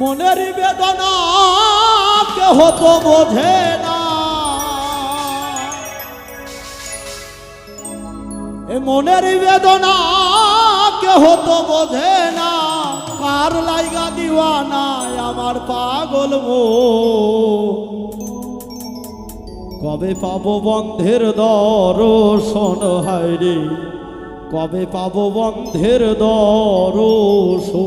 মনের বেদনা, কেহ তো বোঝে না। এ মনের বেদনা, কেহ তো বোঝে না। কার লাইগা দিওয়ানা আমার পাগল মো কবে পাবো বন্ধের দর্শন, হায়রে? কবে পাবো বন্ধের দর্শন?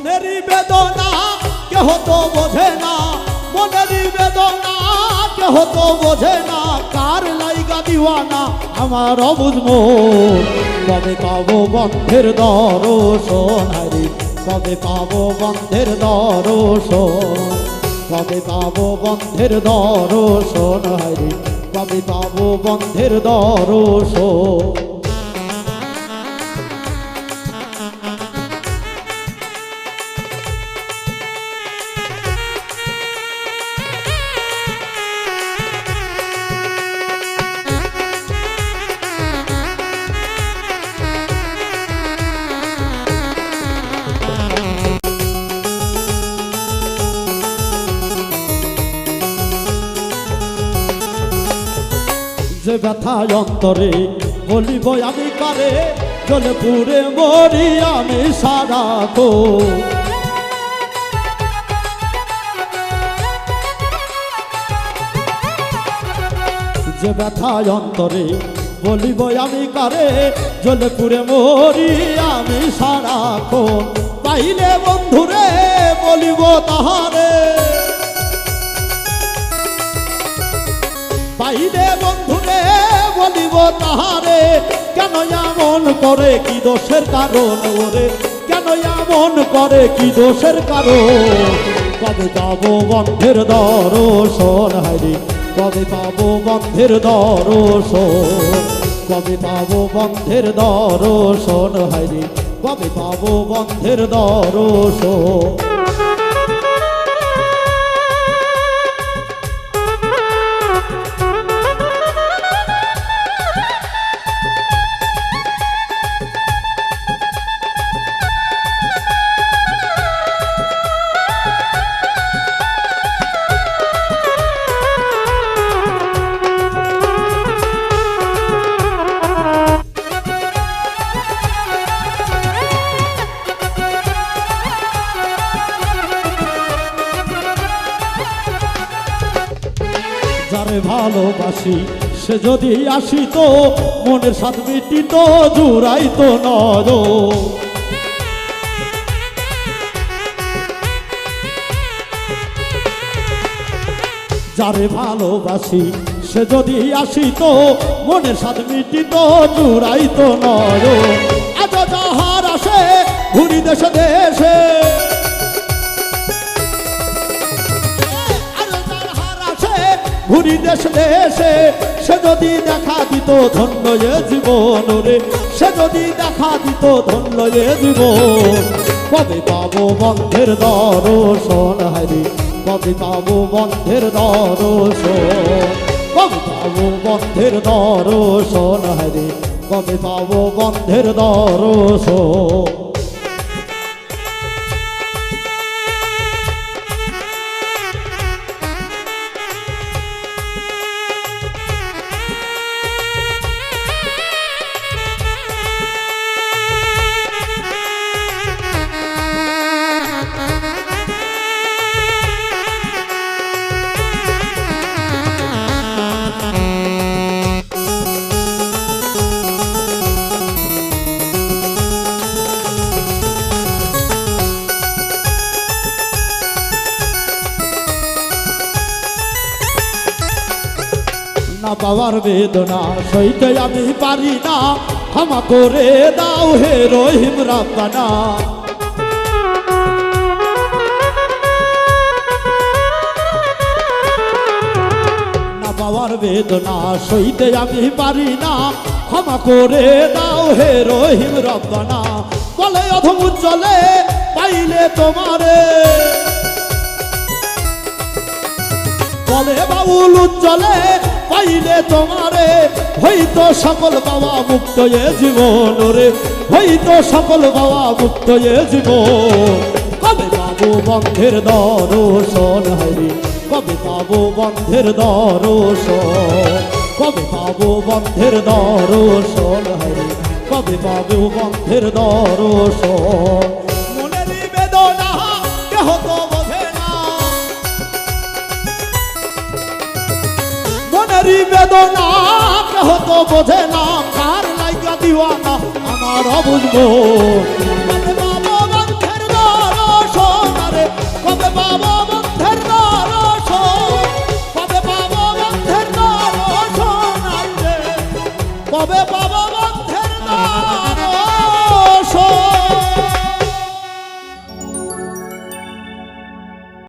মনেরই বেদনা, কেহ তো বোঝে না। মনেরই বেদনা, কেহ তো বোঝে না। কার লাইগা দিওয়ানা, আমার অবুঝমো কবে পাবো বন্ধের দর্শন হারি কবে পাবো বন্ধের দর্শন কবে পাবো বন্ধের দর্শন হারি কবে পাবো বন্ধের দর্শন যে ব্যথায় অন্তরে, বলিব, আমি কারে? জলে পুরে মরি আমি সারা তো। যে ব্যথায় অন্তরে, বলিব, আমি কারে? জলে পুরে মরি আমি সারা পাইলে বন্ধুরে, বলিব, তাহারে এমন করে কি দোষের কারণ ওরে? কেন এমন করে কি দোষের কারণ? কবে পাবো বন্ধের দর্শন? হারি কবে পাবো বন্ধের দর্শন? কবে পাবো বন্ধের দর্শন? হারি কবে পাবো বন্ধের দর্শন? ভালোবাসি। সে যদি আসিত, মনের সাথ মিটিত, জুড়াইতো নর যারে ভালোবাসি, সে যদি আসিত, মনের সাথ মিটিত, জুড়াইতো নর আজ যাহার আসে, ঘুরি দেশে দেশে। ঘুরি দেশ দেশে, সে যদি দেখা দিত ধন্য এ জীবন রে, সে যদি দেখা দিত ধন্য এ জীবন। কবে পাবো বন্ধের দর্শন হারি, কবে পাবো বন্ধের দর্শন। কবে পাবো বন্ধের দর্শন হারি, কবে পাবো বন্ধের দর্শন। পাওয়ার বেদনা, সইতে আমি পারি না। ক্ষমা করে দাও হে রহিম রাব্বানা। পাওয়ার বেদনা, সইতে আমি পারি না। ক্ষমা করে দাও হে রহিম রব্বানা। বলে অধম উজ্জ্বলে, পাইলে তোমারে। বলে বাউল উজ্জ্বলে, পাইলে তোমারে। হইতো সকল বাবা মুক্ত এ জীবন রে। হইতো সকল বাবা মুক্ত এ জীবন। কবে পাবো বন্ধের দর্শন হরি কবে পাবো বন্ধের দর্শন? কবে পাবো বন্ধের দর্শন হরি কবে পাবো বন্ধের দর্শন? বেদনা কেহ তো বোঝে না কার লাইগা দিওয়ানা, আমার বুঝব কবে পাবো বন্ধের দর্শন আরে, কবে পাবো বন্ধের দর্শন? কবে পাবো বন্ধের দর্শন আরে কবে